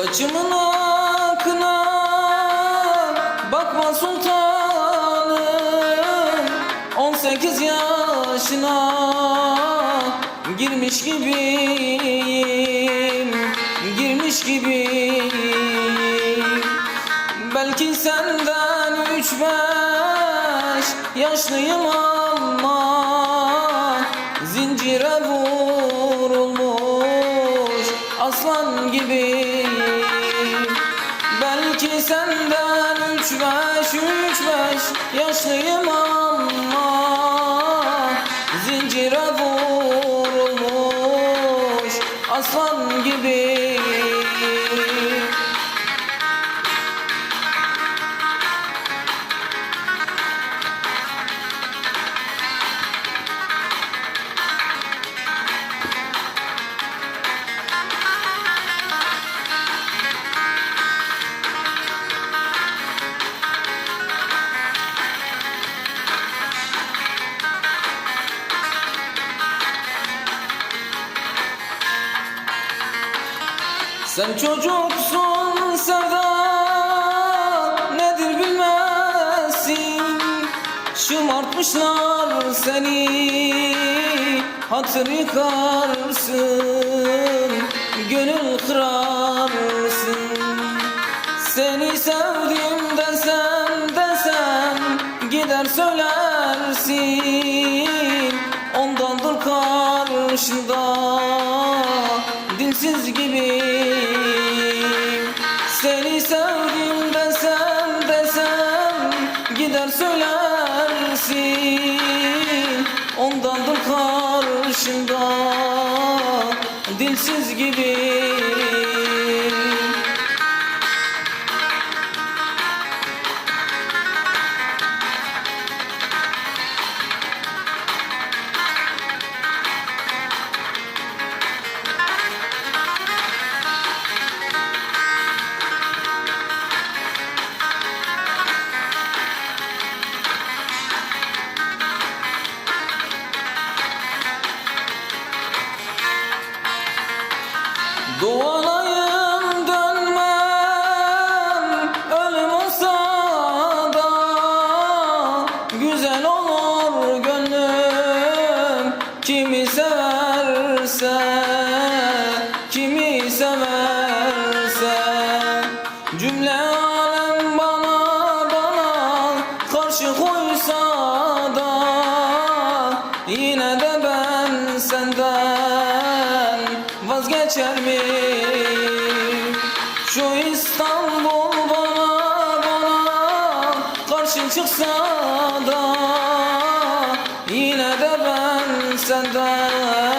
Başımın akına bakma sultanım. 18 yaşına girmiş gibiyim Girmiş gibiyim. Belki senden üç beş yaşlıyım ama Belki senden üç beş üç beş yaşlıyım ama Zincire vurulmuş aslan gibiyim Sen çocuksun sevda nedir bilmezsin? Şımartmışlar seni hatır yıkarsın Gönül kırarsın. Seni sevdim desem desem gider söylersin. Ondandır karşında dilsiz gibiyim gider söylersin. Ondandır karşında dilsiz gibiyim Dualayım dönmem ölüm Güzel olur gönlüm. Kimi severse Kimi severse. Cümle alem bana bana karşı koysa Yine de ben senden vazgeçer miyim? Şu İstanbul bana bana karşı çıksa da Yine de ben senden